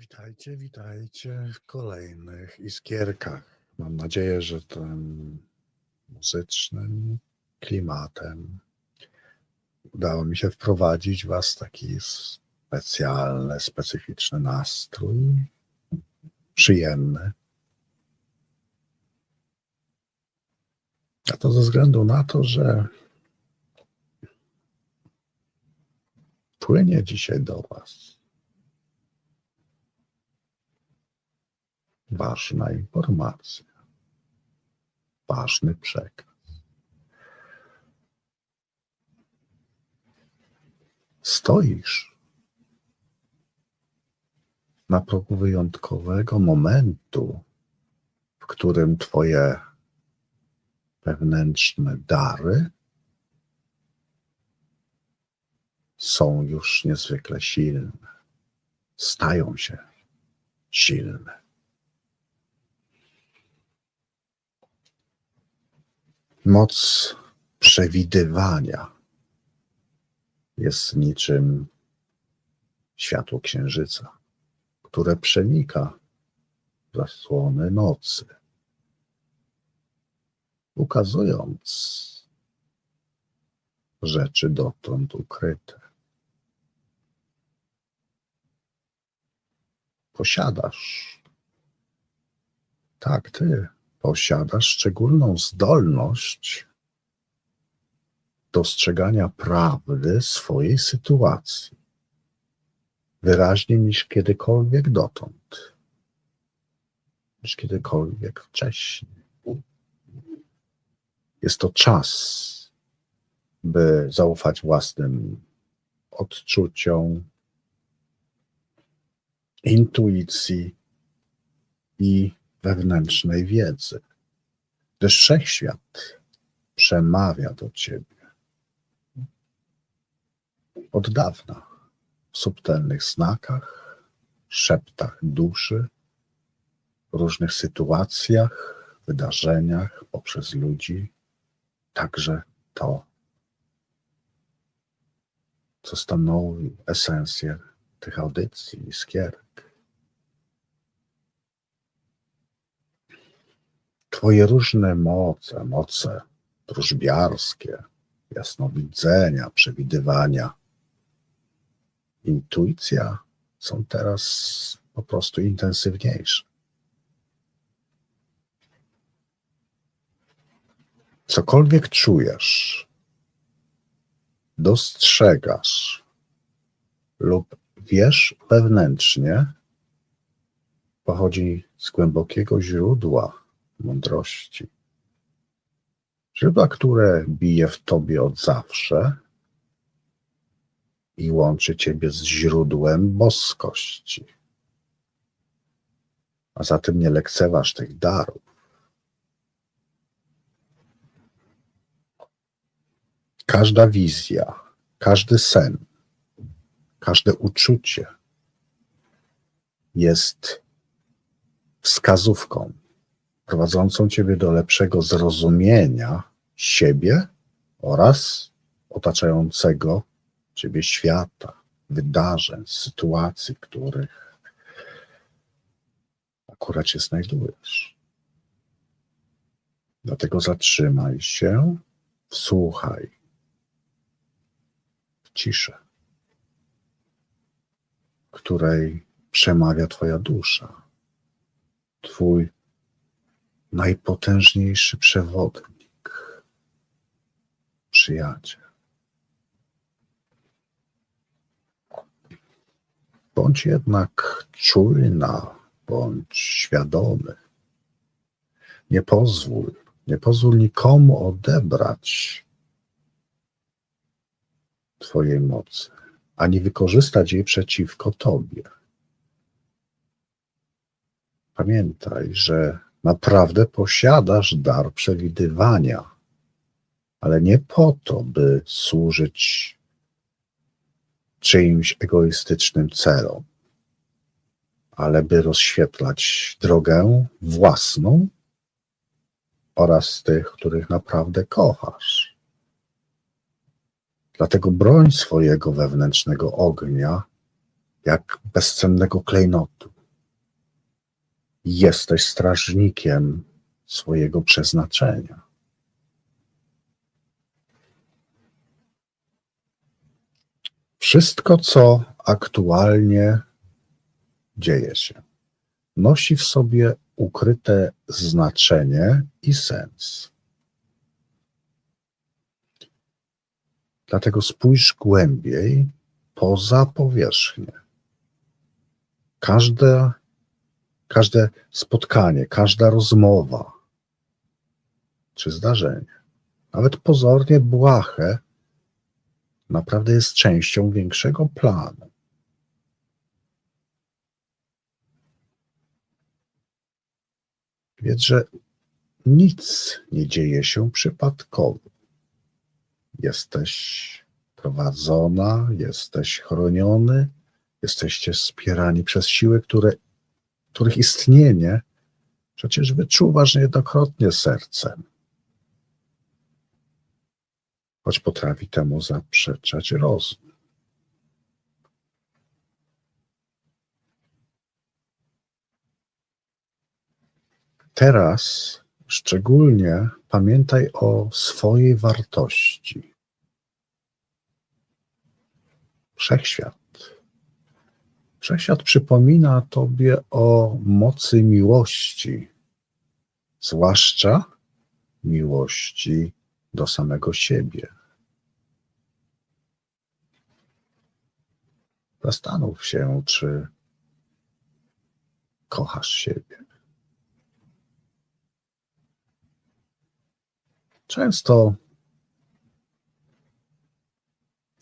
Witajcie, witajcie w kolejnych iskierkach. Mam nadzieję, że tym muzycznym klimatem udało mi się wprowadzić Was w taki specjalny, specyficzny nastrój, przyjemny. A to ze względu na to, że płynie dzisiaj do Was ważna informacja, ważny przekaz. Stoisz na progu wyjątkowego momentu, w którym Twoje wewnętrzne dary są już niezwykle silne, stają się silne. Moc przewidywania jest niczym światło księżyca, które przenika zasłony nocy, ukazując rzeczy dotąd ukryte. Posiadasz, tak, ty posiadasz szczególną zdolność dostrzegania prawdy swojej sytuacji wyraźniej niż kiedykolwiek dotąd, niż kiedykolwiek wcześniej. Jest to czas, by zaufać własnym odczuciom, intuicji i wewnętrznej wiedzy, gdyż wszechświat przemawia do ciebie. Od dawna w subtelnych znakach, szeptach duszy, różnych sytuacjach, wydarzeniach poprzez ludzi, także to, co stanowi esencję tych audycji i Twoje różne moce, moce wróżbiarskie, jasnowidzenia, przewidywania, intuicja są teraz po prostu intensywniejsze. Cokolwiek czujesz, dostrzegasz lub wiesz wewnętrznie, pochodzi z głębokiego źródła mądrości. Źródła, które bije w tobie od zawsze i łączy ciebie z źródłem boskości. A zatem nie lekceważ tych darów. Każda wizja, każdy sen, każde uczucie jest wskazówką prowadzącą Ciebie do lepszego zrozumienia siebie oraz otaczającego Ciebie świata, wydarzeń, sytuacji, w których akurat się znajdujesz. Dlatego zatrzymaj się, wsłuchaj w ciszę, w której przemawia Twoja dusza, Twój najpotężniejszy przewodnik, przyjaciel. Bądź jednak czujna, bądź świadomy. Nie pozwól, nie pozwól nikomu odebrać Twojej mocy, ani wykorzystać jej przeciwko Tobie. Pamiętaj, że Naprawdę posiadasz dar przewidywania, ale nie po to, by służyć czyimś egoistycznym celom, ale by rozświetlać drogę własną oraz tych, których naprawdę kochasz. Dlatego broń swojego wewnętrznego ognia jak bezcennego klejnotu. Jesteś strażnikiem swojego przeznaczenia. Wszystko, co aktualnie dzieje się, nosi w sobie ukryte znaczenie i sens. Dlatego spójrz głębiej poza powierzchnię. Każde, każde spotkanie, każda rozmowa czy zdarzenie, nawet pozornie błahe, naprawdę jest częścią większego planu. Wiedz, że nic nie dzieje się przypadkowo. Jesteś prowadzona, jesteś chroniony, jesteście wspierani przez siły, które, których istnienie przecież wyczuwasz niejednokrotnie sercem. Choć potrafi temu zaprzeczać rozum. Teraz szczególnie pamiętaj o swojej wartości. Wszechświat. Wszechświat przypomina Tobie o mocy miłości, zwłaszcza miłości do samego siebie. Zastanów się, czy kochasz siebie. Często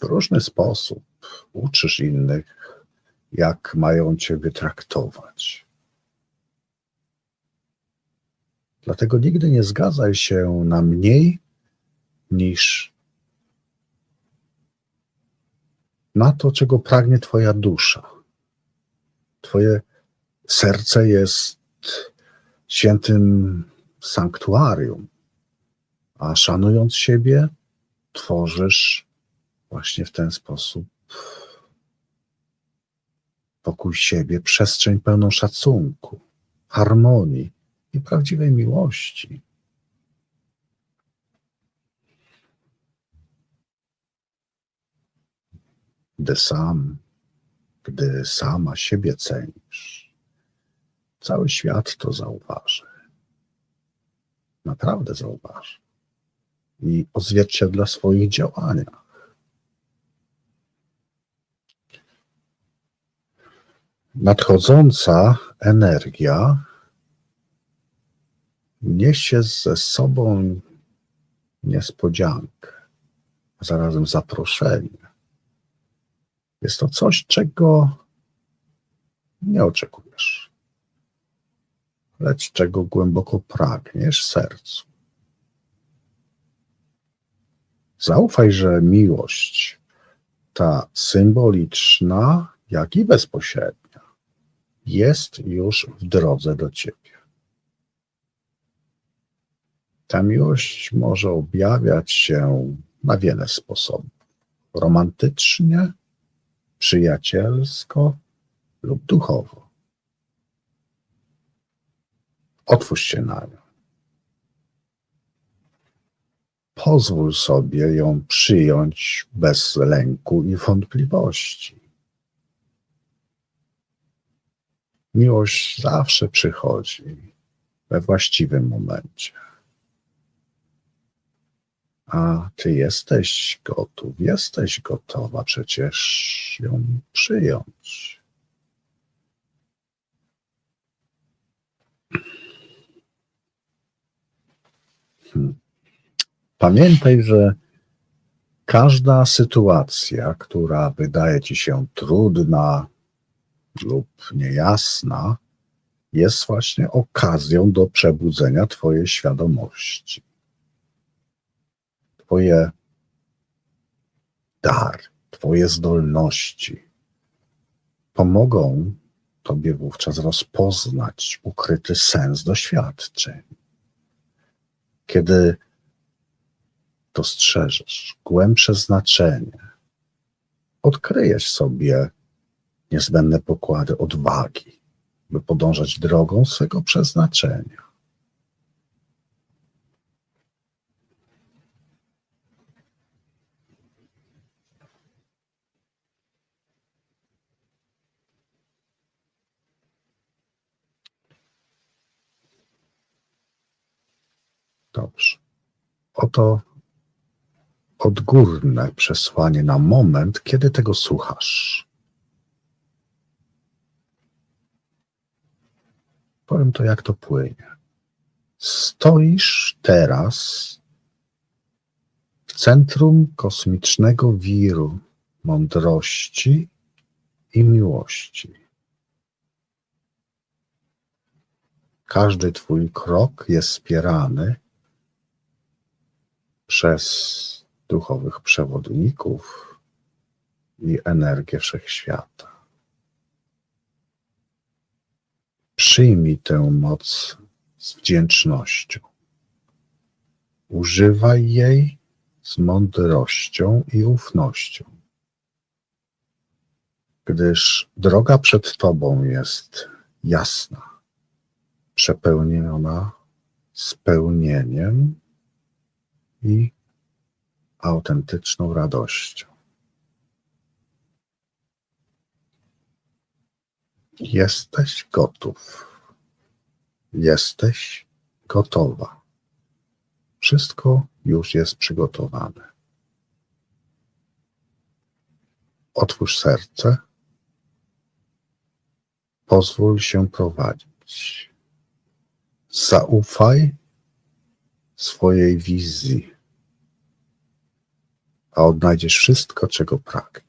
w różny sposób uczysz innych, jak mają Ciebie traktować. Dlatego nigdy nie zgadzaj się na mniej niż na to, czego pragnie Twoja dusza. Twoje serce jest świętym sanktuarium a szanując siebie, tworzysz właśnie w ten sposób wokół siebie przestrzeń pełną szacunku, harmonii i prawdziwej miłości. Gdy sam, gdy sama siebie cenisz, cały świat to zauważy. Naprawdę zauważy i odzwierciedla w swoich działaniach. Nadchodząca energia niesie ze sobą niespodziankę, a zarazem zaproszenie. Jest to coś, czego nie oczekujesz, lecz czego głęboko pragniesz sercu. Zaufaj, że miłość, ta symboliczna, jak i bezpośrednia, jest już w drodze do ciebie. Ta miłość może objawiać się na wiele sposobów: romantycznie, przyjacielsko lub duchowo. Otwórz się na nią. pozwól sobie ją przyjąć bez lęku i wątpliwości. Miłość zawsze przychodzi we właściwym momencie. A ty jesteś gotów, jesteś gotowa przecież ją przyjąć. Hmm. Pamiętaj, że każda sytuacja, która wydaje ci się trudna lub niejasna, jest właśnie okazją do przebudzenia Twojej świadomości. Twoje dar, Twoje zdolności pomogą Tobie wówczas rozpoznać ukryty sens doświadczeń. Kiedy dostrzeżesz głębsze znaczenie, odkryjesz sobie niezbędne pokłady odwagi, by podążać drogą swego przeznaczenia. Dobrze. Oto odgórne przesłanie na moment, kiedy tego słuchasz. Powiem to, jak to płynie. Stoisz teraz w centrum kosmicznego wiru mądrości i miłości. Każdy Twój krok jest wspierany przez duchowych przewodników i energię wszechświata. Przyjmij tę moc z wdzięcznością. Używaj jej z mądrością i ufnością, gdyż droga przed Tobą jest jasna, przepełniona spełnieniem i autentyczną radością. Jesteś gotów. Jesteś gotowa. Wszystko już jest przygotowane. Otwórz serce. Pozwól się prowadzić. Zaufaj swojej wizji, a odnajdziesz wszystko, czego pragniesz.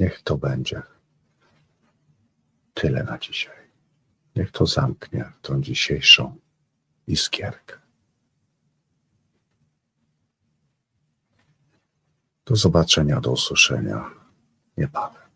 Niech to będzie tyle na dzisiaj. Niech to zamknie tą dzisiejszą iskierkę. Do zobaczenia, do usłyszenia niebawem.